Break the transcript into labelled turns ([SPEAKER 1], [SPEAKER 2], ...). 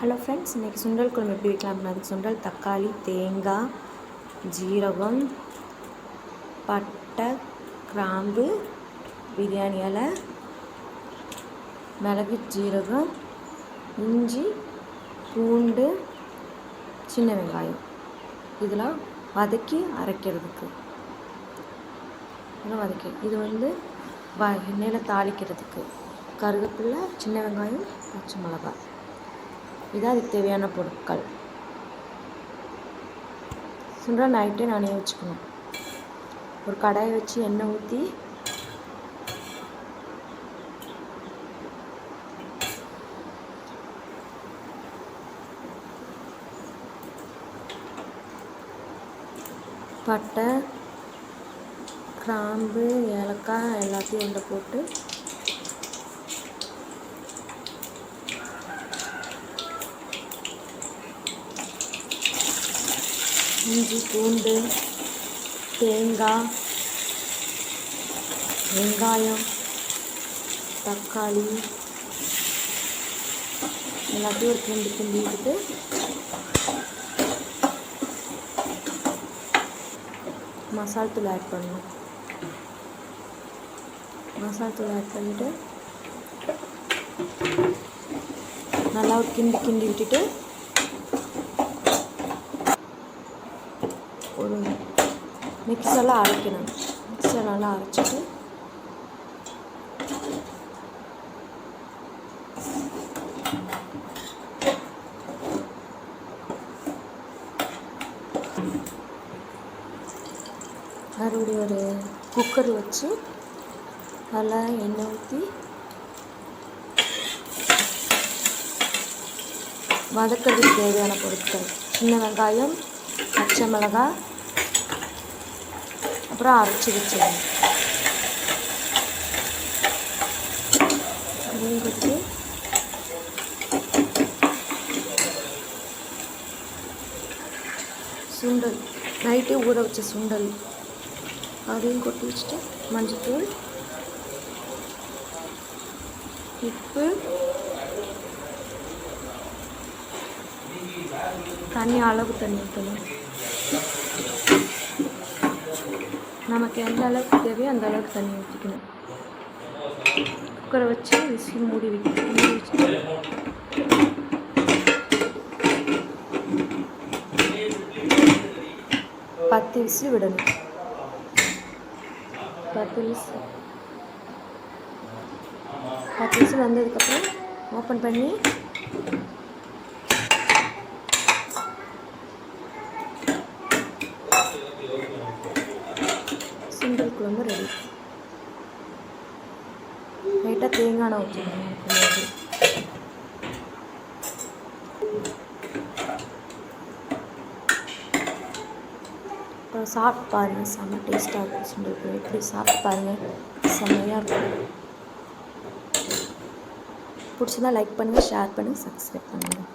[SPEAKER 1] Hello friends இன்றைக்கி சுண்டல் குழம்பு எப்படி வைக்கலாம் அதுக்கு சுண்டல் தக்காளி தேங்காய் ஜீரகம் பட்டை கிராம்பு பிரியாணி இலை மிளகு ஜீரகம் இஞ்சி பூண்டு சின்ன வெங்காயம். இதெல்லாம் வதக்கி அரைக்கிறதுக்கு. இதெல்லாம் வதக்கி. இது வந்து வ எண்ணெயில் தாளிக்கிறதுக்கு. கருவேப்பில்லை சின்ன வெங்காயம் பச்சை மிளகாய். இதான் அதுக்கு தேவையான பொருட்கள். சுண்டல் நைட்டே நானே வச்சுக்கணும். ஒரு கடாயை வச்சு எண்ணெய் ஊற்றி பட்டை கிராம்பு ஏலக்காய் எல்லாத்தையும் உள்ள போட்டு இஞ்சி பூண்டு தேங்காய் வெங்காயம் தக்காளி எல்லாத்தையும் ஒரு கிண்டி கிண்டி விட்டுட்டு மசால் தூள் ஆட் பண்ணணும். மசால் தூள் ஆட் பண்ணிவிட்டு நல்லா ஒரு கிண்டி கிண்டி விட்டுட்டு ஒரு மிக்சரில் அரைக்கணும். மிக்சர் நல்லா அரைச்சிட்டு மறுபடியும் ஒரு குக்கர் வச்சு நல்லா எண்ணெய் ஊற்றி வதக்கிறதுக்கு தேவையான பொருட்கள். சின்ன வெங்காயம் பச்சை மிளகாய் அப்புறம் அரைச்சி வச்சிடணும் அதையும் சுண்டல். நைட்டே ஊற வச்ச சுண்டல். அதையும் கொட்டி வச்சுட்டு மஞ்சத்தூள் உப்பு தண்ணி அளவு தண்ணி ஊற்றணும் நமக்கு எந்த அளவுக்கு தேவையோ அந்த அளவுக்கு தண்ணி ஊற்றிக்கணும் குக்கரை வச்சு விசில் மூடி வைக்கணும் மூடி வச்சுட்டு. பத்து விசில் விடணும். பத்து விசில். பத்து விசில் வந்ததுக்கப்புறம் ஓப்பன் பண்ணி சுண்டல் குழம்பு ரெடி லைட்டாக தேங்காய் எண்ணெய் ஊற்றிக்கணும் அப்புறம் சாப்பிட்டு பாருங்கள் செம்ம டேஸ்ட்டாக இருக்கும் சுண்டல் குழம்பு எப்படி சாப்பிட்டு பாருங்கள் செம்மையாக இருக்கும் பிடிச்சிருந்தா லைக் பண்ணுங்கள் ஷேர் பண்ணுங்கள் சப்ஸ்கிரைப் பண்ணுங்கள்